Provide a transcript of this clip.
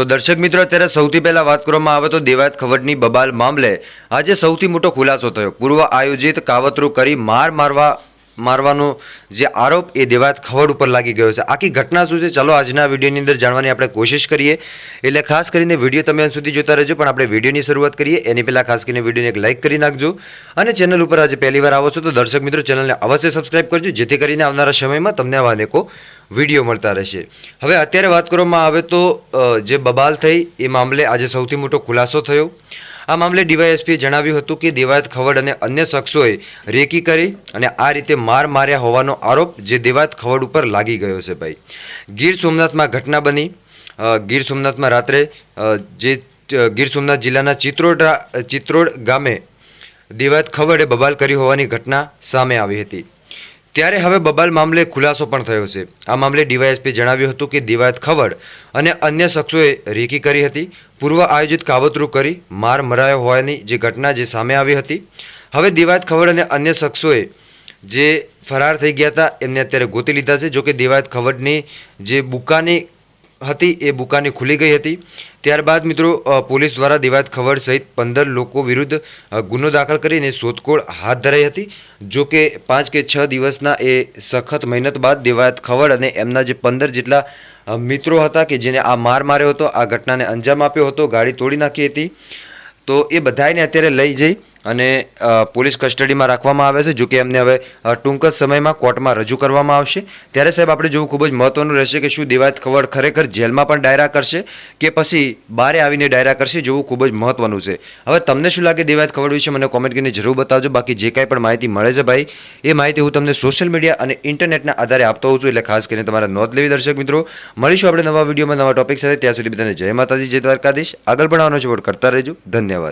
તો દર્શક મિત્રો, અત્યારે સૌથી પહેલા વાત કરવામાં આવે તો દેવાયત ખવડની બબાલ મામલે આજે સૌથી મોટો ખુલાસો થયો. પૂર્વ આયોજિત કાવતરું કરી માર મારવા, મારવાનો જે આરોપ એ દેવાયત ખવડ ઉપર લાગી ગયો છે. આખી ઘટના શું છે? ચાલો આજના વિડીયોની અંદર જાણવાની આપણે કોશિશ કરીએ. એટલે ખાસ કરીને વીડિયો તમે અંત સુધી જોતા રહેજો, પણ આપણે વિડીયોની શરૂઆત કરીએ. એની પહેલાં ખાસ કરીને વિડીયોને એક લાઇક કરી નાખજો. અને ચેનલ ઉપર આજે પહેલી વાર આવો છો તો દર્શક મિત્રો, ચેનલને અવશ્ય સબસ્ક્રાઇબ કરજો, જેથી કરીને આવનારા સમયમાં તમને આવા અનેકો વીડિયો મળતા રહેશે. હવે અત્યારે વાત કરવામાં આવે તો જે બબાલ થઈ, એ મામલે આજે સૌથી મોટો ખુલાસો થયો. આ મામલે ડીવાયએસપીએ જણાવ્યું હતું કે દેવાયત ખવડ અને અન્ય શખ્સોએ રેકી કરી અને આ રીતે માર માર્યા હોવાનો આરોપ જે દેવાયત ખવડ ઉપર લાગી ગયો છે ભાઈ. ગીર સોમનાથમાં ઘટના બની. ગીર સોમનાથમાં રાત્રે જે ગીર સોમનાથ જિલ્લાના ચિત્રોડ ચિત્રોડ ગામે દેવાયત ખવડે બબાલ કરી હોવાની ઘટના સામે આવી હતી. ત્યારે હવે બબાલ મામલે ખુલાસો પણ થયો છે. આ મામલે ડીવાયએસપી જણાવ્યું હતું કે દિવાયત ખવડ અને અન્ય શખ્સોએ રેકી કરી હતી. પૂર્વ આયોજિત કાવતરું કરી માર મરાયો હોવાની જે ઘટના જે સામે આવી હતી. હવે દિવાયત ખવડ અને અન્ય શખ્સોએ જે ફરાર થઈ ગયા હતા, એમને અત્યારે ગોતી લીધા છે. જોકે દિવાયત ખવડની જે બુકાની હતી, એ બુકાની ખુલી ગઈ હતી. ત્યારબાદ મિત્રો પોલીસ દ્વારા દિવાયત ખવડ સહિત પંદર લોકો વિરુદ્ધ ગુનો દાખલ કરીને શોધખોળ હાથ ધરાઈ હતી. જો કે પાંચ કે છ દિવસના એ સખત મહેનત બાદ દિવાયત ખવડ અને એમના જે પંદર જેટલા મિત્રો હતા કે જેને આ માર માર્યો હતો, આ ઘટનાને અંજામ આપ્યો હતો ગાડી તોડી નાખી હતી. તો એ બધાને અત્યારે લઈ જઈ અને પોલીસ કસ્ટડીમાં રાખવામાં આવે છે, જો કે એમને હવે ટૂંક જ સમયમાં કોર્ટમાં રજૂ કરવામાં આવશે. ત્યારે સાહેબ, આપણે જોવું ખૂબ જ મહત્વનું રહેશે કે શું દેવાયત ખવડ ખરેખર જેલમાં પણ ડાયરા કરશે કે પછી બારે આવીને ડાયરા કરશે, જોવું ખૂબ જ મહત્વનું છે. હવે તમને શું લાગે દેવાયત ખવડ વિશે? મને કોમેન્ટ કરીને જરૂર બતાવજો. બાકી જે કાંઈ પણ માહિતી મળે છે ભાઈ, એ માહિતી હું તમને સોશિયલ મીડિયા અને ઇન્ટરનેટના આધારે આપતો હોઉં છું, એટલે ખાસ કરીને તમારા નોંધ લેવી દર્શક મિત્રો. મળીશું આપણે નવા વિડીયોમાં નવા ટોપિક સાથે. ત્યાં સુધી બધાને જય માતાજી, જય દ્વારકાધીશ. આગળ પણ આવવાનો સપોર્ટ કરતા રહેજો. ધન્યવાદ.